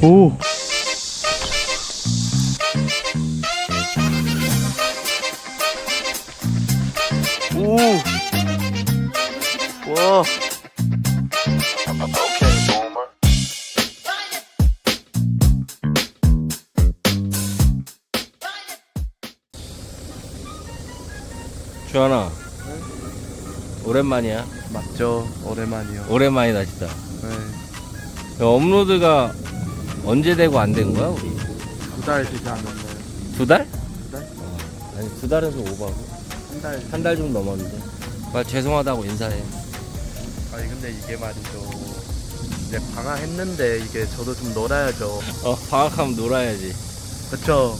오. 오. 와. 주하나. 오랜만이야. 맞죠. 오랜만이요. 오랜만이다 진짜. 네. 야, 업로드가 언제 되고 안 된 거야 우리? 두달 되지 않았나요? 두 달? 두 달? 어, 아니 두 달에서 오바고 한 달. 한 달 좀 넘었는데. 아, 죄송하다고 인사해. 아니 근데 이게 말이죠. 이제 방학했는데 이게 저도 좀 놀아야죠. 어 방학하면 놀아야지. 그쵸?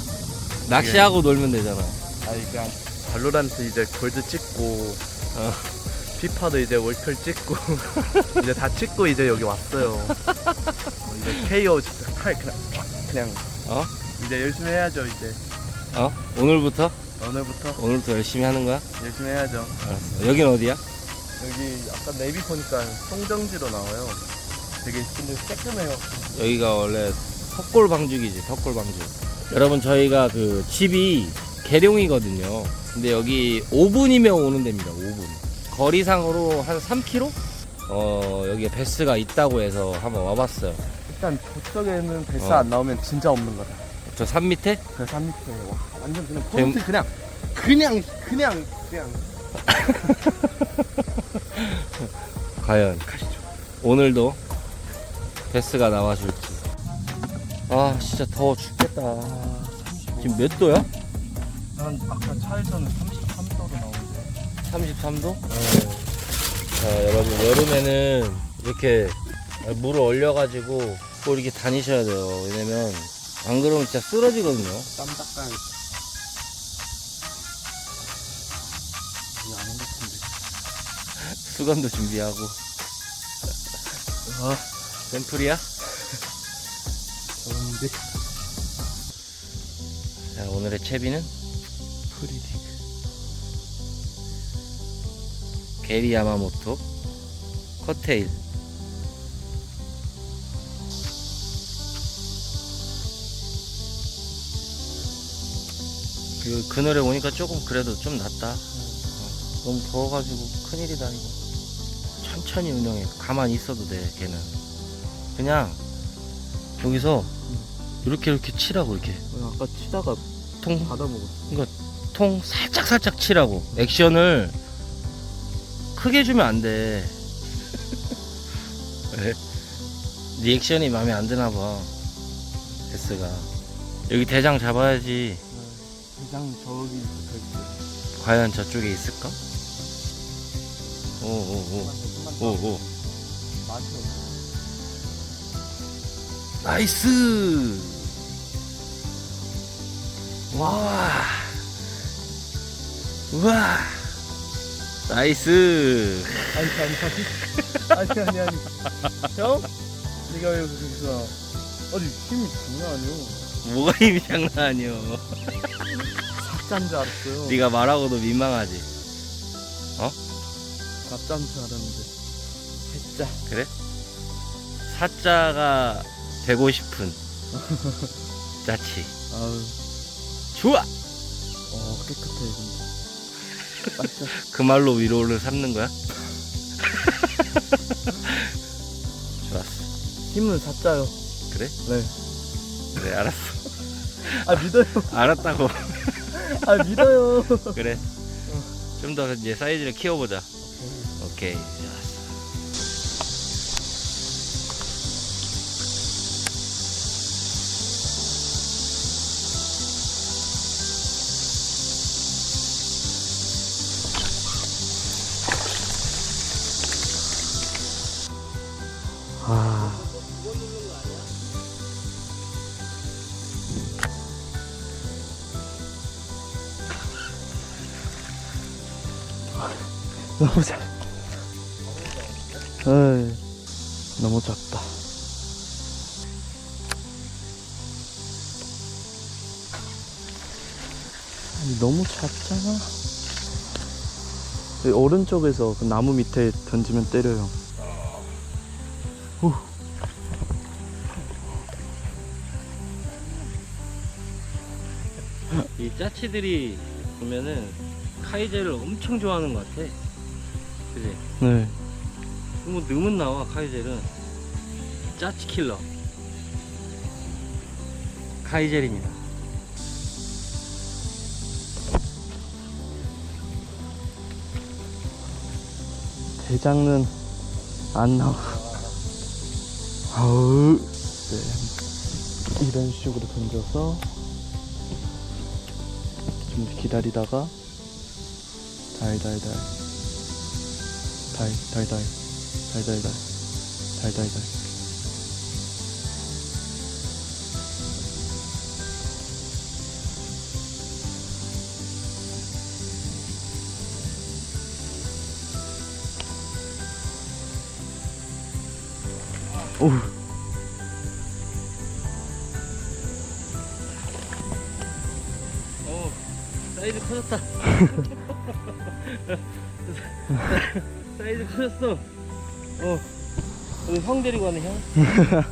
낚시하고 놀면 되잖아. 아니 그냥 발로란트 이제 골드 찍고 어. 피파도 이제 월클 찍고 이제 다 찍고 이제 여기 왔어요. 이제 KO 진짜 탈 그냥 그냥 어? 이제 열심히 해야죠 이제 어? 오늘부터? 오늘부터 오늘부터 열심히 하는 거야? 열심히 해야죠. 알았어. 여긴 어디야? 여기 아까 네비 보니까 송정지로 나와요. 되게 근데 깨끗해요. 여기가 원래 턱골 방죽이지 턱골 방죽. 여러분 저희가 그 집이 계룡이거든요. 근데 여기 5분이면 오는 데입니다. 5분. 거리상으로 한 3km? 어 여기에 베스가 있다고 해서 한번 와봤어요. 일단 저쪽에는 베스 어. 안 나오면 진짜 없는 거다. 저 산 밑에? 그산 밑에 와 완전 그냥 포인트 그냥 그냥 그냥 그냥 과연 가시죠. 오늘도 베스가 나와줄지. 아 진짜 더워 죽겠다. 지금 몇 도야? 난 아까 차에서는 33도로 나오는데. 33도? 자 여러분 여름에는 이렇게 물을 얼려가지고 꼭 이렇게 다니셔야 돼요 왜냐면 안 그러면 진짜 쓰러지거든요 땀 닦아야. 수건도 준비하고 어, 샘플이야? 더운데. 자 오늘의 채비는 프리딕. 게리 야마모토 커테일. 그 그늘에 오니까 조금 그래도 좀 낫다. 어, 너무 더워가지고 큰일이다 이거. 천천히 운영해. 가만히 있어도 돼 걔는. 그냥 여기서 이렇게 이렇게 치라고 이렇게. 아까 치다가 통 받아 먹었어. 통 살짝 살짝 치라고. 액션을 크게 주면 안 돼. 왜? 리액션이 마음에 안 드나 봐. 데스가. 여기 대장 잡아야지. 대장 저기 붙어 있어. 과연 저쪽에 있을까? 오오오. 오오. 없어. 나이스! 와. 우와 나이스. 아니 아니 아니 아니 아니. 형? 네가 왜 여기서 어디 힘이 장난 아니오 뭐가 힘이 장난 아니여 가짜인 줄 알았어요. 네가 말하고도 민망하지. 가짜인 줄 알았는데. 진짜 그래? 사자가 되고 싶은 짜치. 아우 좋아! 어 깨끗해 근데 그 말로 위로를 삼는 거야? 좋았어. 힘은 사짜요. 그래? 네. 그래 알았어. 아 믿어요. 알았다고. 아 믿어요. 그래. 좀 더 이제 사이즈를 키워보자. 오케이 너무 작. 에이, 너무 작다. 아니, 너무 작잖아. 오른쪽에서 그 나무 밑에 던지면 때려요. 후. 이 짜치들이 보면은 카이제를 엄청 좋아하는 것 같아. 그지? 네. 뭐 넣으면 나와 카이젤은 짜치 킬러 카이젤입니다 대장은 안 나오고. 아우. 네. 이런 식으로 던져서 좀 기다리다가 달달달 달 달달 달달달 달달달 오어 사이즈 커졌다 사이즈 커졌어 어 우리 형 데리고 왔네 형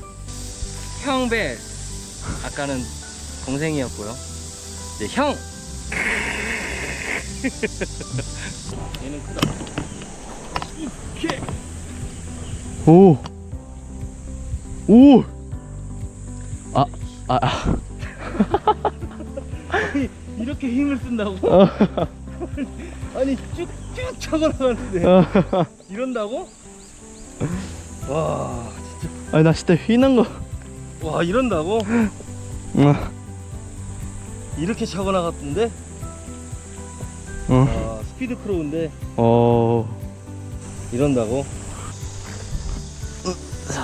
형 배 아까는 동생이었고요 이제 형 얘는 크다 오! 오! 아, 아, 아. 아니 이렇게 힘을 쓴다고? 어. 아니 쭉쭉 차고 나가는데 이런다고? 와, 아니, 나 진짜 휘는 거. 와 이런다고? 어, 이렇게 차고 나갔던데? 어, 와 스피드 크로우인데 어. 이런다고? 이스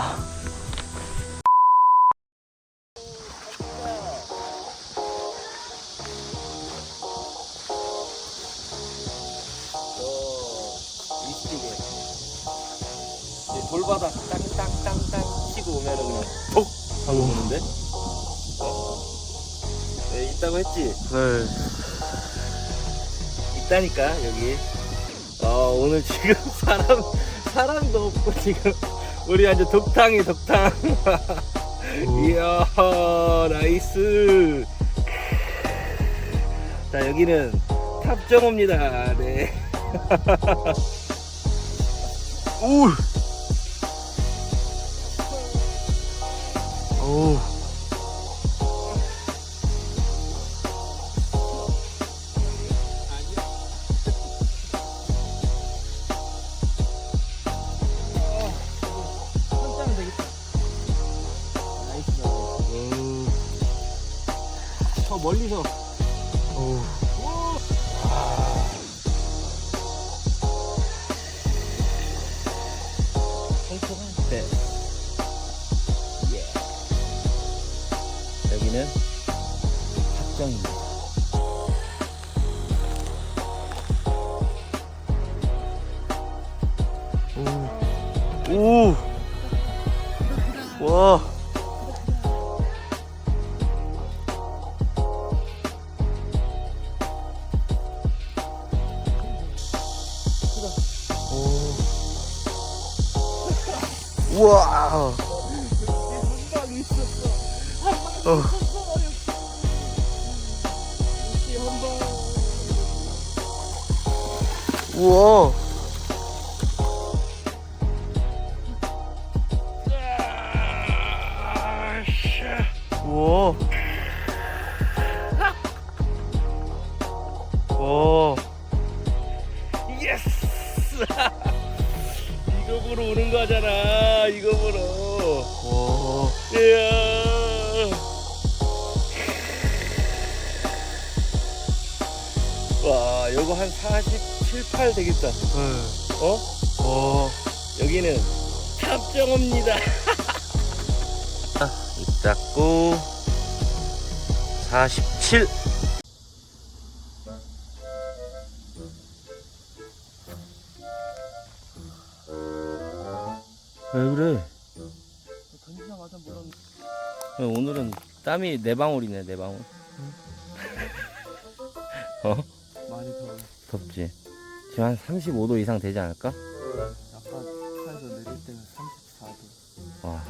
있다고 했지? 네. 있다니까 여기. 아 오늘 지금 사람 사람도 없고 지금 우리 완전 독탕이 독탕. 이야 나이스. 자 여기는 탑정호입니다. 네. 오! 오. 우와. 어. 우와. 우와. 와. 8 되겠다. 네. 어? 와. 여기는 탑정호입니다. 입 닫고 47. 왜 그래? 던지자마자 물었는데. 오늘은 땀이 네 방울이네 네 방울. 어? 많이 더워. 덥지. 지금 한 35도 이상 되지 않을까? 아까 차에서 내릴 때는 34도. 와.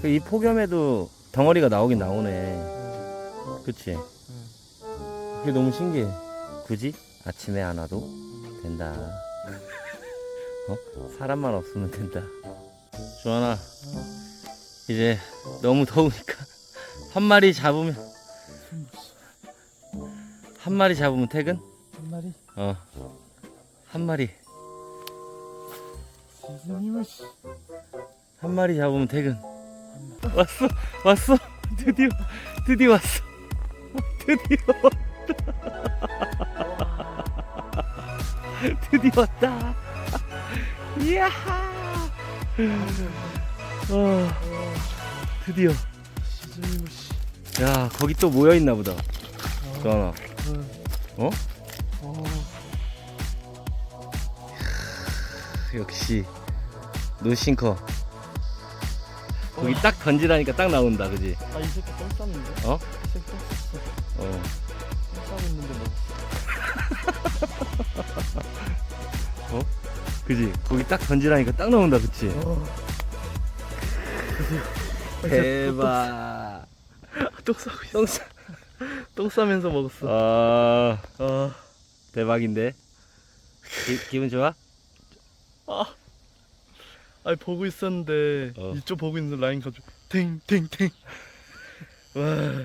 그이 폭염에도 덩어리가 나오긴 나오네. 그치? 그게 너무 신기해. 굳이 아침에 안 와도 된다. 어? 사람만 없으면 된다. 조하나, 이제 너무 더우니까 한 마리 잡으면 한 마리 잡으면 퇴근? 한 마리 어, 한 마리 한 마리 잡으면 퇴근. 왔어, 왔어, 드디어, 드디어 왔어, 드디어 왔다. 드디어 왔다. 이야. 어, 드디어. 야, 거기 또 모여 있나 보다. 어? 어 역시 노싱커. 거기 딱 던지라니까 딱 나온다, 그지? 아이 새끼 똥 쌌는데? 어? 이 새끼 똥 쌌어 어. 똥 싸고 있는데 뭐 그지? 거기 딱 던지라니까 딱 나온다, 그치? 어. 대박. 똥 싸고 있어 똥 싸. 똥 싸면서 먹었어 아, 아 대박인데? 기, 기분 좋아? 아, 아니 보고 있었는데 어. 이쪽 보고 있는 라인 가지고 탱탱탱 와,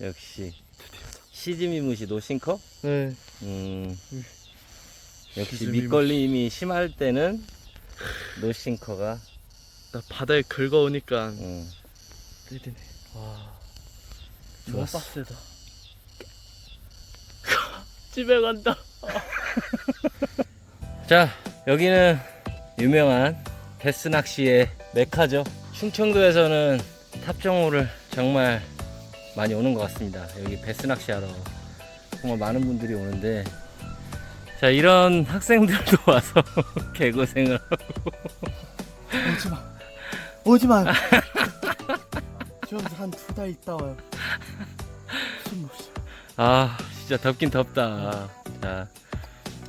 역시. 시즈미무시 노싱커? 네, 음. 역시 시즈미무시. 밑걸림이 심할 때는 노싱커가, 나 바다에 긁어오니까 음. 때리네. 와, 너무 좋았어. 빡세다. 집에 간다. 자, 여기는 유명한 베스 낚시의 메카죠. 충청도에서는 탑정호를 정말 많이 오는 것 같습니다. 여기 베스 낚시하러 정말 많은 분들이 오는데 자 이런 학생들도 와서 개고생을 하고 오지 마. 오지 마. 저기서 한두 달 있다 와요. 숨. 아 진짜 덥긴 덥다. 자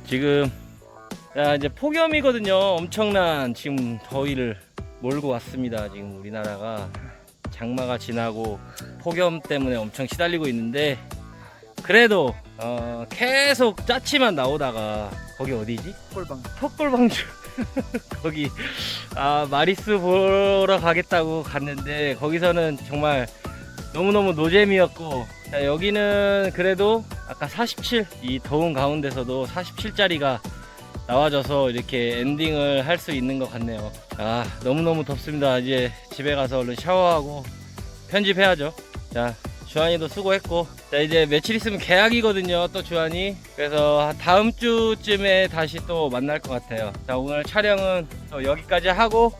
지금 자 이제 폭염이거든요. 엄청난 지금 더위를 몰고 왔습니다. 지금 우리나라가 장마가 지나고 폭염 때문에 엄청 시달리고 있는데 그래도 어, 계속 짜치만 나오다가 거기 어디지? 꼴방. 턱골방주 거기 아 마리스 보러 가겠다고 갔는데 거기서는 정말 너무너무 노잼이었고 자, 여기는 그래도 아까 47 이 더운 가운데서도 47짜리가 나와줘서 이렇게 엔딩을 할 수 있는 것 같네요. 아 너무너무 덥습니다. 이제 집에 가서 얼른 샤워하고 편집해야죠. 자 주한이도 수고했고. 자 이제 며칠 있으면 계약이거든요 또 주한이. 그래서 다음 주쯤에 다시 또 만날 것 같아요. 자 오늘 촬영은 또 여기까지 하고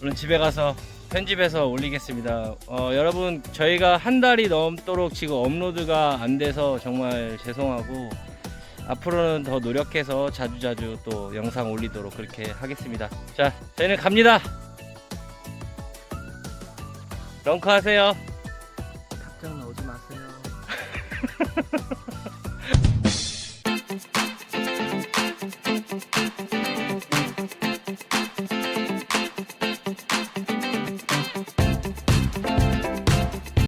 얼른 집에 가서 편집해서 올리겠습니다. 어, 여러분 저희가 한 달이 넘도록 지금 업로드가 안 돼서 정말 죄송하고 앞으로는 더 노력해서 자주자주 또 영상 올리도록 그렇게 하겠습니다. 자 저희는 갑니다. 런커 하세요. 탁장 나오지 마세요.